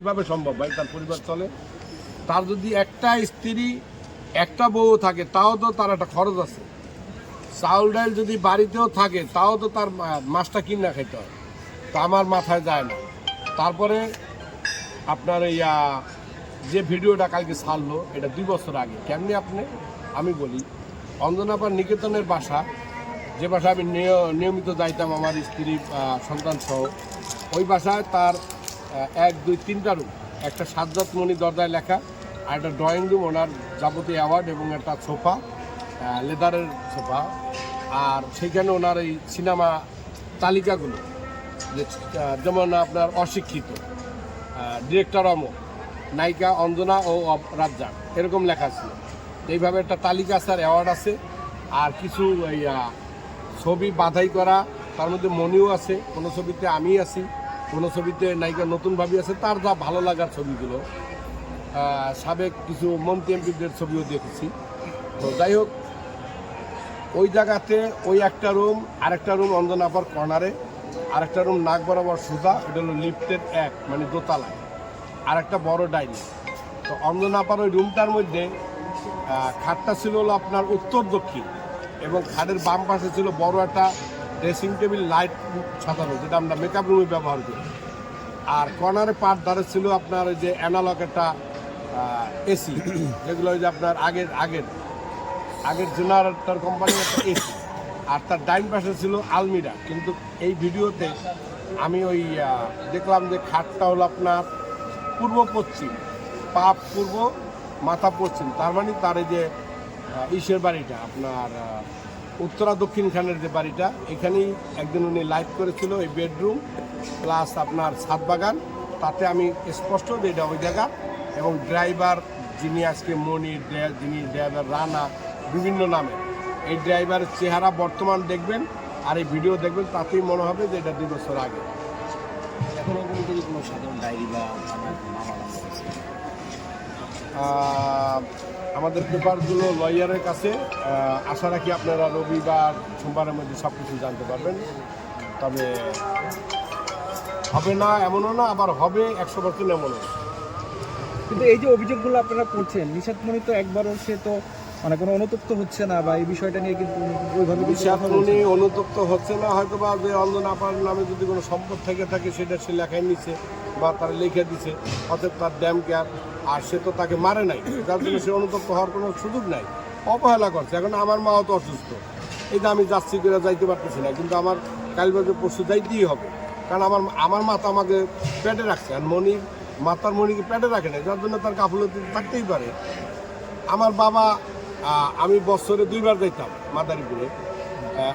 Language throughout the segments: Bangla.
কীভাবে সম্ভব ভাই? তার পরিবার চলে। তার যদি একটা স্ত্রী, একটা বউ থাকে, তাও তো তার একটা খরচ আছে। চাউল ডাল যদি বাড়িতেও থাকে, তাও তো তার মাছটা কিনা খেতে হয়। তো আমার মাথায় যায় না। তারপরে আপনার এই যে ভিডিওটা কালকে ছাড়লো, এটা দুই বছর আগে। কেমনি আপনি? আমি বলি অঞ্জনাপার নিকেতনের বাসা, যে বাসা আমি নিয়- নিয়মিত যাইতাম, আমার স্ত্রী সন্তান সহ, ওই বাসায় তার এক, দুই, তিনটা রুম একটা সাজ্জাদ মণি দরজায় লেখা, আর একটা ড্রয়িং রুম ওনার যাবতীয় অ্যাওয়ার্ড এবং একটা সোফা লেদারের সোফা আর সেইখানে ওনার এই সিনেমা তালিকাগুলো যেমন আপনার অশিক্ষিত ডিরেক্টর অম নায়িকা অঞ্জনা ও রাজ্জাক, এরকম লেখা ছিল এইভাবে একটা তালিকা স্যার অ্যাওয়ার্ড আছে। আর কিছু ছবি বাধাই করা, তার মধ্যে মনিও আছে, কোনো ছবিতে আমি আছি। কোনো ছবিতে নায়িকা নতুন ভাবি আছে, তার যা ভালো লাগার ছবিগুলো সাবেক কিছু মন্ত্রী এমপিদের ছবিও দেখেছি। তো যাই হোক, ওই জায়গাতে ওই একটা রুম, আরেকটা রুম অঞ্জনাপার কর্নারে, আরেকটা রুম নাক বরাবর সোজা এটা হলো লিফটের এক মানে দোতলায় আর একটা বড় ডাইনিং। তো অঞ্জনাপার ওই রুমটার মধ্যে খাটটা ছিল হলো আপনার উত্তর দক্ষিণ, এবং খাটের বাম পাশে ছিল বড় একটা ড্রেসিং টেবিল লাইট সাজানো যেটা আমরা মেকআপ রুমে ব্যবহার করি। আর কর্নারে পাট ধারে ছিল আপনার ওই যে অ্যানালগ একটা এসি যেগুলো ওই যে আপনার আগের আগের আগের জেনারেটর কোম্পানি একটা এসি আর তার ডাইন পাশে ছিল আলমিরা। কিন্তু এই ভিডিওতে আমি ওই দেখলাম যে খাটটা হলো আপনার পূর্ব পশ্চিম পাপ পূর্ব মাথা পশ্চিম। তার মানে তার এই যে ইসের বাড়িটা আপনার উত্তরা দক্ষিণ খানের যে বাড়িটা এখানেই একদিন উনি লাইভ করেছিল এই বেডরুম প্লাস আপনার ছাদ বাগান। তাতে আমি স্পষ্ট যে এটা ওই জায়গা এবং ড্রাইভার যিনি আজকে মনি যিনি ড্রাইভার রানা বিভিন্ন নামে। এই ড্রাইভারের চেহারা বর্তমান দেখবেন আর এই ভিডিও দেখবেন তাতেই মনে হবে যে এটা দুই বছর আগে। কোনো সাধারণ ডায়েরি বা আমাদের পেপারগুলো লয়ারের কাছে আশা রাখি আপনারা রবিবার সোমবারের মধ্যে সব কিছু জানতে পারবেন। তবে হবে না এমনও না আবার হবে একশো পার্সেন্ট এমনও কিন্তু এই যে অভিযোগগুলো আপনারা করছেন নিষাদমণি তো একবারও সে তো মানে কোনো অনুতপ্ত হচ্ছে না বা এই বিষয়টা নিয়ে কিন্তু ওইভাবে উনি অনুতপ্ত হচ্ছে না হয়তো বা যে অঞ্জন আপার নামে যদি কোনো সম্পদ থেকে থাকে সেটা সে লেখায় নিচ্ছে বা তারা লিখে দিছে, অতএব তার ড্যাম কেয়ার আর সে তো তাকে মারে নাই। যার জন্য সে অনুতপ্ত হওয়ার কোনো সুযোগ নাই। অবহেলা করছে। এখন আমার মাও তো অসুস্থ। এই যে আমি যাচ্ছি করে যাইতে পারতেছি না। কিন্তু আমার কাল বাজে পরশু যাইতেই হবে। কারণ আমার আমার মাথা আমাকে পেটে রাখছে। আর মনির মাতার মনিকে পেটে রাখে না যার জন্য তার গাফলতি থাকতেই পারে। আমার বাবা আমি বছরে দুইবার যাইতাম মাদারীপুরে।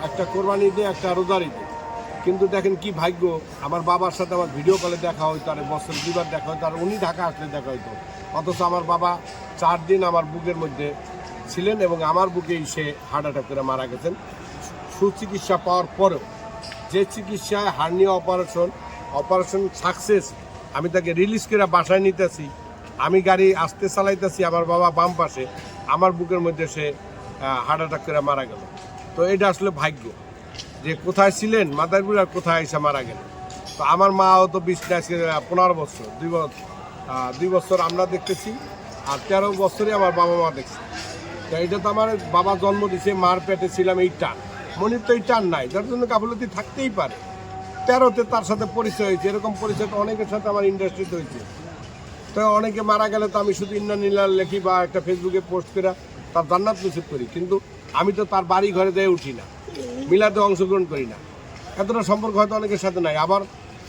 একটা কোরবানি দিয়ে, একটা রোজারি দিয়ে কিন্তু দেখেন কি ভাগ্য, আমার বাবার সাথে আমার ভিডিও কলে দেখা হইতো, আর বছর দুইবার দেখা হইতো, আর উনি ঢাকা আসলে দেখা হইতো। অথচ আমার বাবা চার দিন আমার বুকের মধ্যে ছিলেন এবং আমার বুকেই সে হার্ট অ্যাটাক করে মারা গেছেন। সুচিকিৎসা পাওয়ার পরেও যে চিকিৎসায় হার্নিয়া অপারেশন অপারেশন সাকসেস আমি তাকে রিলিজ করে বাসায় নিতেছি। আমি গাড়ি আসতে চালাইতেছি, আমার বাবা বাম পাশে, আমার বুকের মধ্যে সে হার্ট অ্যাটাক করে মারা গেল। তো এটা আসলে ভাগ্য। যে কোথায় ছিলেন, মাদারপুর আর কোথায় এসে মারা গেল তো আমার মাও তো বিশ পনেরো বছর, দুই বছর দুই বছর আমরা দেখতেছি, আর তেরো বছরই আমার বাবা মা দেখছে। তো এটা তো আমার বাবা জন্ম দিছে, মার পেটে ছিলাম এই টান। মনির তো এই টান নাই, যার জন্য গাফলতি থাকতেই পারে। তেরোতে তার সাথে পরিচয় হয়েছে, এরকম পরিচয় তো অনেকের সাথে আমার ইন্ডাস্ট্রিতে হয়েছে। তো অনেকে মারা গেলে তো আমি শুধু ইন্না নীলা লেখি বা একটা ফেসবুকে পোস্ট করে তার জান্নাত নসিব করি, কিন্তু আমি তো তার বাড়ি ঘরে দিয়ে উঠি না। মিলাতে অংশগ্রহণ করি না। এতটা সম্পর্ক হয়তো অনেকের সাথে নাই। আবার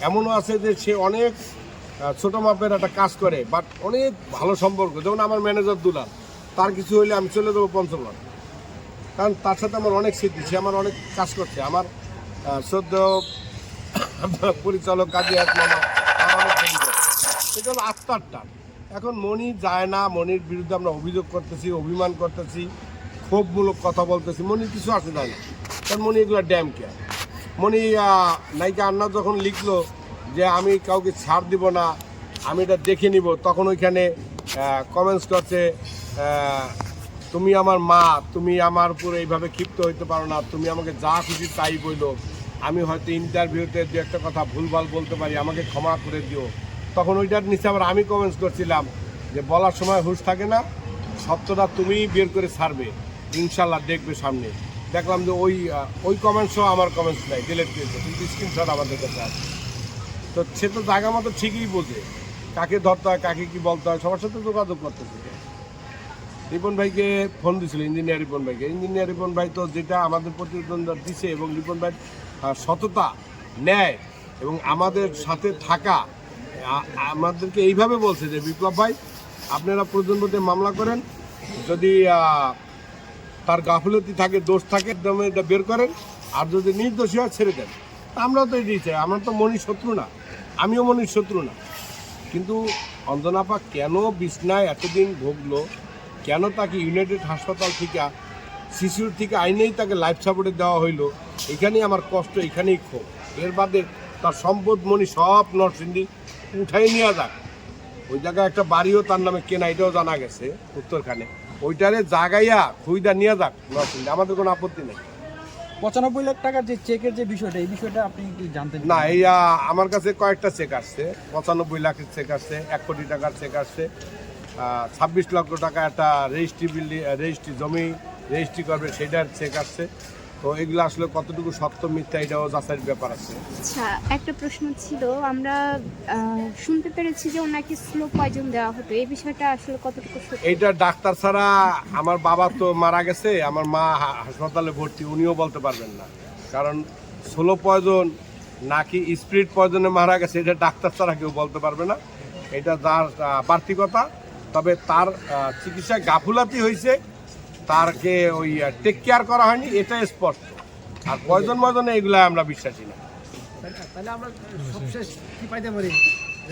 এমনও আছে যে সে অনেক ছোট মাপের একটা কাজ করে বাট অনেক ভালো সম্পর্ক। যেমন আমার ম্যানেজার দুলাল, তার কিছু হইলে আমি চলে দেবো পঞ্চগড়। কারণ তার সাথে আমার অনেক স্মৃতি, সে আমার অনেক কাজ করছে। আমার সদ্য পরিচালক কাজী এক মামা এটা হলো আত্মার টান এখন মনি যায় না, মনির বিরুদ্ধে আমরা অভিযোগ করতেছি, অভিমান করতেছি, ক্ষোভমূলক কথা বলতেছি, মনির কিছু আসে না। কারণ মনি এগুলো ড্যাম কেয়ার মনি নায়িকা আন্না যখন লিখলো যে আমি কাউকে ছাড় দিব না, আমি এটা দেখে নিব, তখন ওইখানে কমেন্টস করছে তুমি আমার মা, তুমি আমার উপরে এইভাবে ক্ষিপ্ত হইতে পারো না, তুমি আমাকে যা খুশি তাই বইলো। আমি হয়তো ইন্টারভিউতে দু একটা কথা ভুলভাল বলতে পারি, আমাকে ক্ষমা করে দিও। তখন ওইটার নিচে আবার আমি কমেন্টস করছিলাম যে বলার সময় হুঁশ থাকে না, সত্যটা তুমিই বের করে ছাড়বে, ইনশাল্লাহ দেখবে সামনে। দেখলাম যে ওই ওই কমেন্টসও আমার কমেন্টস নাই ডিলেট করেছে কিন্তু স্ক্রিনশট আমাদের কাছে আছে। তো সে তো জায়গা মতো ঠিকই বোঝে। কাকে ধরতে হয়, কাকে কী বলতে হয়, সবার সাথে যোগাযোগ করতেছে রিপন ভাইকে ফোন দিছিল, ইঞ্জিনিয়ার রিপন ভাইকে। ইঞ্জিনিয়ার রিপন ভাই তো যেটা আমাদের প্রতিবেদন দিছে এবং রিপন ভাই সততা, ন্যায় এবং আমাদের সাথে থাকা আমাদেরকে এইভাবে বলছে যে, বিপ্লব ভাই, আপনারা প্রয়োজনবোধে মামলা করেন। যদি তার গাফিলতি থাকে, দোষ থাকে একদম এটা বের করেন। আর যদি নির্দোষী হয়, ছেড়ে দেন। আমরাও তো এটাই চাই। আমরা তো মনির শত্রু না। আমিও মনির শত্রু না। কিন্তু অঞ্জনাপা কেন বিছনায় এতদিন ভুগলো? কেন তাকে ইউনাইটেড হাসপাতাল থেকে, শিশুর থেকে আইনেই তাকে লাইফ সাপোর্টে দেওয়া হইল? এখানেই আমার কষ্ট, এখানেই ক্ষোভ। এর বাদে তার সম্পদ মনি সব নরসিংদী উঠাই নিয়ে যাক। ওই জায়গায় একটা বাড়িও তার নামে কেনা, এটাও জানা গেছে উত্তরখানে। ওইটারে জাগাইয়া খুইদা নিয়ে যাক আমাদের কোনো আপত্তি নেই। পঁচানব্বই লাখ টাকার যে চেকের যে বিষয়টা এই বিষয়টা আপনি কি জানতেন? না এই আমার কাছে কয়েকটা চেক আসছে। পঁচানব্বই লাখের চেক আসছে এক কোটি টাকার চেক আসছে। ছাব্বিশ লক্ষ টাকা একটা রেজিস্ট্রি বিল্ডিং রেজিস্ট্রি জমি রেজিস্ট্রি করবে সেটার চেক আসছে। তো এগুলো আসলে কতটুকু সত্য মিথ্যা এটাও যাচাইয়ের ব্যাপার আছে। আচ্ছা একটা প্রশ্ন ছিল আমরা শুনতে পেরেছি যে ওনাকে স্লো পয়জন দেওয়া হতো। এই বিষয়টা আসলে কতটুকু সত্যি? এইটা ডাক্তার ছাড়া আমার বাবা তো মারা গেছে আমার মা হাসপাতালে ভর্তি উনিও বলতে পারবেন না। কারণ ষোলো পয়জন নাকি স্পিরিট পয়জনে মারা গেছে এটা ডাক্তার ছাড়া কেউ বলতে পারবে না। এটা যার বাড়তি কথা। তবে তার চিকিৎসায় গাফুলাতি হয়েছে তারকে ওই টেক কেয়ার করা হয়নি এটা স্পষ্ট। আর পয়জন ময়জনে এগুলো আমরা বিশ্বাসী না।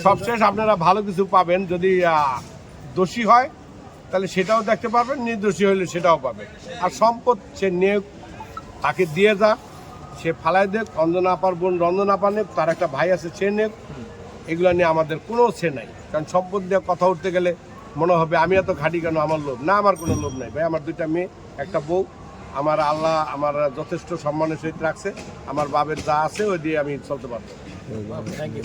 সবশেষ আপনারা ভালো কিছু পাবেন যদি দোষী হয় তাহলে সেটাও দেখতে পারবেন নির্দোষী হলে সেটাও পাবেন। আর সম্পদ সে নিয়ে তাকে দিয়ে যা সে ফালাই দেখ রঞ্জনা আপার বোন রঞ্জনা আপা নেক তার একটা ভাই আছে সে নেক এগুলো নিয়ে আমাদের কোনো সে নাই। কারণ সম্পদ দিয়ে কথা উঠতে গেলে মনে হবে আমি এত খাটি কেন? আমার লোভ। না, আমার কোনো লোভ নাই। ভাই, আমার দুইটা মেয়ে, একটা বউ। আমার আল্লাহ আমার যথেষ্ট সম্মানের সহিত রাখছে। আমার বাবের যা আছে, ওই দিয়ে আমি চলতে পারব। Thank you